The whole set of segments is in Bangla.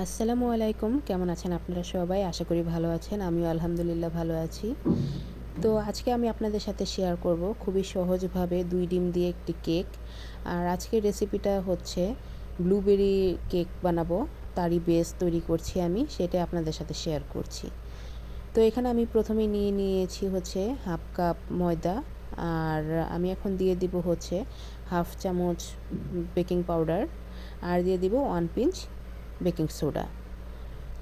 আসসালামু আলাইকুম। কেমন আছেন আপনারা সবাই? আশা করি ভালো আছেন। আমিও আলহামদুলিল্লাহ ভালো আছি। তো আজকে আমি আপনাদের সাথে শেয়ার করব খুবই সহজভাবে দুই ডিম দিয়ে একটি কেক আর আজকের রেসিপিটা হচ্ছে ব্লুবেরি কেক বানাবো। তারই বেস তৈরি করছি আমি সেটা আপনাদের সাথে শেয়ার করছি। তো এখানে আমি প্রথমে নিয়ে নিয়েছি হচ্ছে হাফ কাপ ময়দা। আর আমি এখন দিয়ে দিব হচ্ছে হাফ চামচ বেকিং পাউডার আর দিয়ে দিব ওয়ান পিঞ্চ বেকিং সোডা।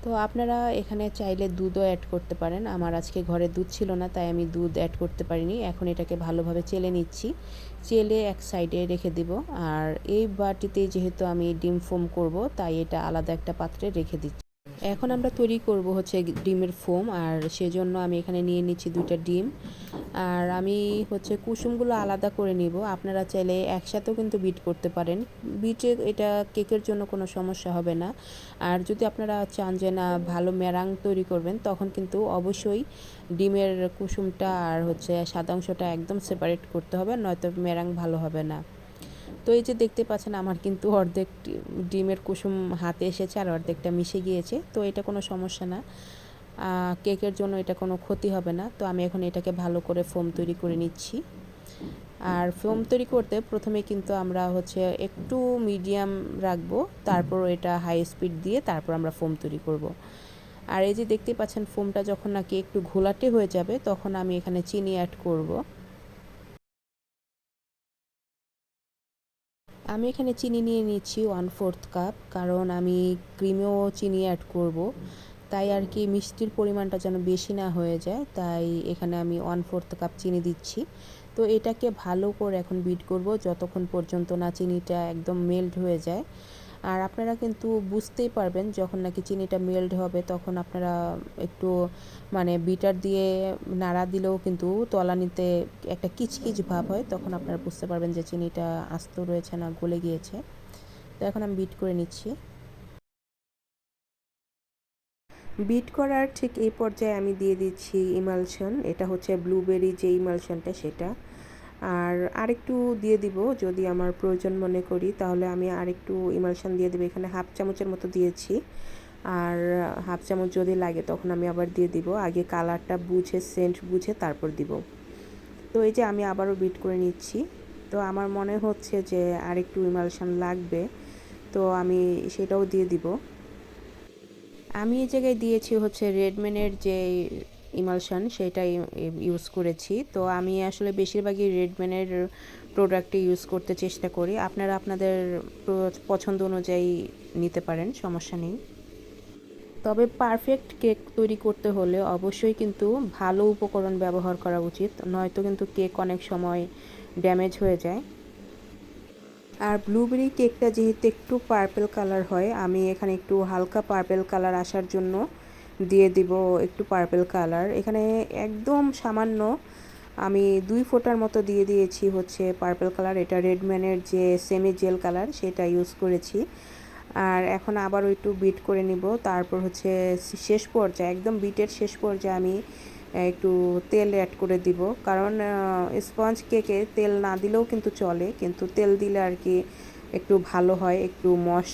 তো আপনারা এখানে চাইলে দুধও অ্যাড করতে পারেন। আমার আজকে ঘরে দুধ ছিল না, তাই আমি দুধ অ্যাড করতে পারিনি। এখন এটাকে ভালোভাবে চেলে নিচ্ছি। চেলে এক সাইডে রেখে দিব। আর এই বাটিতে যেহেতু আমি ডিম ফোম করব, তাই এটা আলাদা একটা পাত্রে রেখে দিচ্ছি। এখন আমরা তৈরি করব হচ্ছে ডিমের ফোম, আর সেজন্য আমি এখানে নিয়ে নিচ্ছি দুইটা ডিম। আর আমি হচ্ছে কুসুমগুলো আলাদা করে নিব। আপনারা চাইলে একসাথেও কিন্তু বিট করতে পারেন। বিটে এটা কেকের জন্য কোনো সমস্যা হবে না। আর যদি আপনারা চান যে না ভালো মেরাং তৈরি করবেন, তখন কিন্তু অবশ্যই ডিমের কুসুমটা আর হচ্ছে সাদা অংশটা একদম সেপারেট করতে হবে, নয়তো মেরাং ভালো হবে না। তো এই যে দেখতে পাচ্ছেন আমার কিন্তু অর্ধেক ডিমের কুসুম হাতে এসেছে আর অর্ধেকটা মিশে গিয়েছে তো এটা কোনো সমস্যা না কেকের জন্য এটা কোনো ক্ষতি হবে না তো আমি এখন এটাকে ভালো করে ফোম তৈরি করে নিচ্ছি আর ফোম তৈরি করতে প্রথমে কিন্তু আমরা হচ্ছে একটু মিডিয়াম রাখব, তারপর এটা হাই স্পিড দিয়ে তারপর আমরা ফোম তৈরি করব। আর এই যে দেখতে পাচ্ছেন ফোমটা যখন নাকি একটু ঘোলাটে হয়ে যাবে, তখন আমি এখানে চিনি অ্যাড করব। আমি এখানে চিনি নিয়ে নিচ্ছি ওয়ান ফোর্থ কাপ কারণ আমি ক্রিমেও চিনি অ্যাড করব। তাই আর কি মিষ্টির পরিমাণটা যেন বেশি না হয়ে যায়, তাই এখানে আমি ওয়ান ফোর্থ কাপ চিনি দিচ্ছি। তো এটাকে ভালো করে এখন বিট করব, যতক্ষণ পর্যন্ত না চিনিটা একদম মেল্ট হয়ে যায়। আর আপনারা কিন্তু বুঝতেই পারবেন যখন নাকি চিনিটা মেল্ট হবে, তখন আপনারা একটু মানে বিটার দিয়ে নাড়া দিলেও কিন্তু তলানিতে একটা কিচকিচ ভাব হয়, তখন আপনারা বুঝতে পারবেন যে চিনিটা আস্ত রয়েছে না গলে গিয়েছে। তো এখন আমি বিট করে নিচ্ছি। বিট করার ঠিক এই পর্যায়ে আমি দিয়ে দিচ্ছি ইমালশন এটা হচ্ছে ব্লুবেরি যে ইমালশনটা সেটা। আর আরেকটু দিয়ে দিব যদি আমার প্রয়োজন মনে করি, তাহলে আমি আরেকটু ইমালশান দিয়ে দেবো। এখানে হাফ চামচের মতো দিয়েছি। আর হাফ চামচ যদি লাগে, তখন আমি আবার দিয়ে দিব। আগে কালারটা বুঝে, সেন্ট বুঝে তারপর দিব। তো এই যে আমি আবারও বিট করে নিচ্ছি। তো আমার মনে হচ্ছে যে আরেকটু ইমালশান লাগবে। তো আমি সেটাও দিয়ে দিব। আমি এই জায়গায় দিয়েছি হচ্ছে রেডম্যানের যে ইমালশন সেটাই ইউজ করেছি। তো আমি আসলে বেশিরভাগই রেডম্যানের প্রোডাক্টে ইউজ করতে চেষ্টা করি। আপনারা আপনাদের পছন্দ অনুযায়ী নিতে পারেন, সমস্যা নেই। তবে পারফেক্ট কেক তৈরি করতে হলে অবশ্যই কিন্তু ভালো উপকরণ ব্যবহার করা উচিত। নয়তো কিন্তু কেক অনেক সময় ড্যামেজ হয়ে যায়। আর ব্লুবেরি কেকটা যেহেতু একটু পার্পেল কালার হয়, আমি এখানে একটু হালকা পার্পেল কালার আসার জন্য দিয়ে দিব একটু পার্পেল কালার এখানে একদম সামান্য আমি দুই ফোটার মতো দিয়ে দিয়েছি হচ্ছে পার্পেল কালার এটা রেডম্যানের যে সেমি জেল কালার সেটা ইউজ করেছি। আর এখন আবারও একটু বিট করে নিব। তারপর হচ্ছে শেষ পর্যায়ে, একদম বিটের শেষ পর্যায়ে আমি একটু তেল অ্যাড করে দিব। কারণ স্পঞ্জ কেকে তেল না দিলেও কিন্তু চলে, কিন্তু তেল দিলে আর কি একটু ভালো হয়, একটু মশ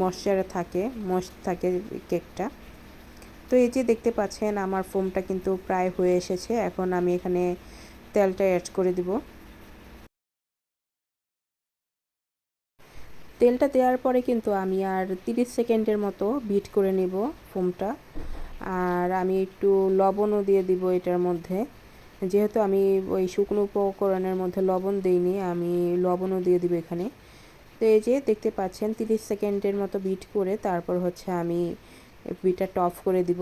ময়শ্চারে থাকে মশ থাকে কেকটা তো এই যে দেখতে পাচ্ছেন, আমার ফোমটা কিন্তু প্রায় হয়ে এসেছে। এখন আমি এখানে তেলটা অ্যাড করে দিব। তেলটা দেওয়ার পরে কিন্তু আমি আর 30 সেকেন্ডের মতো বিট করে নেব ফোমটা। আর আমি একটু লবণও দিয়ে দিব এটার মধ্যে। যেহেতু আমি ওই শুকনো উপকরণের মধ্যে লবণ দিইনি, আমি লবণও দিয়ে দিব এখানে। তো এই যে দেখতে পাচ্ছেন 30 সেকেন্ডের মতো বিট করে তারপর হচ্ছে আমি বিটারটা অফ করে দিব।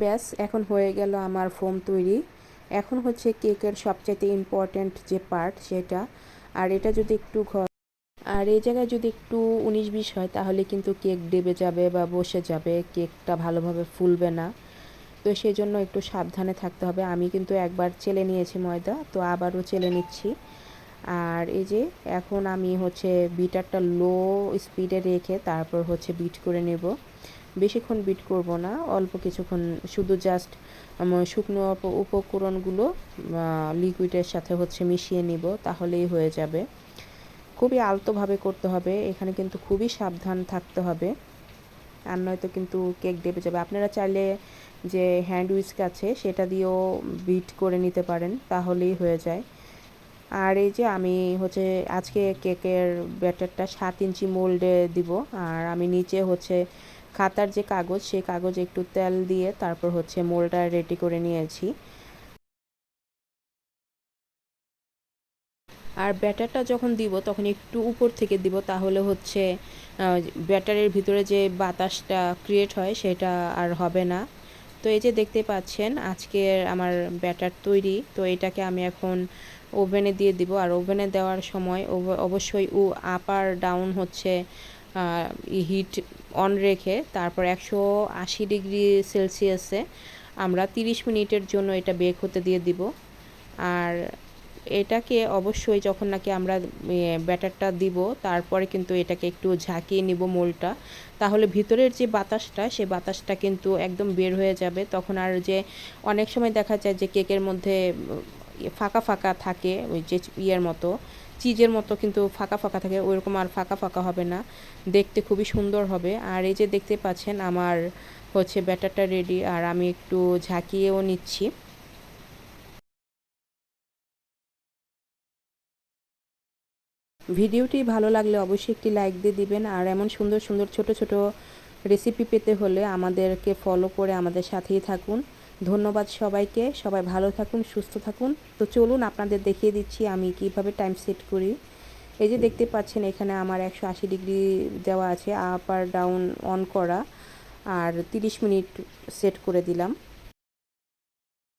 ব্যাস, এখন হয়ে গেল আমার ফোম তৈরি। এখন হচ্ছে কেকের সবচাইতে ইম্পর্ট্যান্ট যে পার্ট সেটা। আর এটা যদি একটু ঘর আর এই জায়গায় যদি একটু উনিশ বিশ হয়, তাহলে কিন্তু কেক ডেবে যাবে বা বসে যাবে। কেকটা ভালোভাবে ফুলবে না। তো সেই জন্য একটু সাবধানে থাকতে হবে। আমি কিন্তু একবার চেলে নিয়েছি ময়দা, তো আবারও চেলে নিচ্ছি। আর এই যে এখন আমি হচ্ছে বিটারটা লো স্পিডে রেখে তারপর হচ্ছে বিট করে নেব। বেশিক্ষণ বিট করব না, অল্প কিছুক্ষণ শুধু জাস্ট শুকনো উপকরণগুলো লিকুইডের সাথে হচ্ছে মিশিয়ে নিব, তাহলেই হয়ে যাবে। খুবই আলতোভাবে করতে হবে, এখানে কিন্তু খুবই সাবধান থাকতে হবে। আর নয়তো কিন্তু কেক ডেবে যাবে। আপনারা চাইলে যে হ্যান্ড উইস্ক আছে, সেটা দিয়েও বিট করে নিতে পারেন, তাহলেই হয়ে যায়। আর এই যে আমি হচ্ছে আজকে কেকের ব্যাটারটা সাত ইঞ্চি মোল্ডে দিব। আর আমি নিচে হচ্ছে খাতার যে কাগজ, সেই কাগজে একটু তেল দিয়ে তারপর হচ্ছে মোলটা রেডি করে নিয়েছি। আর ব্যাটারটা যখন দিব, তখন একটু উপর থেকে দিব, তাহলে হচ্ছে ব্যাটারের ভিতরে যে বাতাসটা ক্রিয়েট হয়, সেটা আর হবে না। তো এই যে দেখতে পাচ্ছেন, আজকের আমার ব্যাটার তৈরি। তো এটাকে আমি এখন ওভেনে দিয়ে দিব। আর ওভেনে দেওয়ার সময় অবশ্যই ও আপ আর ডাউন হচ্ছে হিট অন রেখে তারপর একশো আশি ডিগ্রি সেলসিয়াসে আমরা তিরিশ মিনিটের জন্য এটা বেক হতে দিয়ে দিব। আর এটাকে অবশ্যই যখন নাকি আমরা ব্যাটারটা দিব, তারপরে কিন্তু এটাকে একটু ঝাঁকিয়ে নিব মোলটা তাহলে ভিতরের যে বাতাসটা, সে বাতাসটা কিন্তু একদম বের হয়ে যাবে। তখন আর যে, অনেক সময় দেখা যায় যে কেকের মধ্যে ফাঁকা ফাঁকা থাকে, ওই যে ইয়ের মতো, চিজের মতো কিন্তু ফাঁকা ফাঁকা থাকে, ওইরকম আর ফাঁকা ফাঁকা হবে না। দেখতে খুবই সুন্দর হবে। আর এই যে দেখতে পাচ্ছেন, আমার হচ্ছে ব্যাটারটা রেডি আর আমি একটু ঝাঁকিয়েও নিচ্ছি। ভিডিওটি ভালো লাগলে অবশ্যই একটি লাইক দিয়ে দিবেন, আর এমন সুন্দর সুন্দর ছোট ছোট রেসিপি পেতে হলে আমাদেরকে ফলো করে আমাদের সাথেই থাকুন। ধন্যবাদ সবাইকে। সবাই ভালো থাকুন, সুস্থ থাকুন। তো চলুন, আপনাদের দেখিয়ে দিচ্ছি আমি কীভাবে টাইম সেট করি। এই যে দেখতে পাচ্ছেন, এখানে আমার একশো আশি ডিগ্রি দেওয়া আছে আপ আর ডাউন অন করা, আর তিরিশ মিনিট সেট করে দিলাম।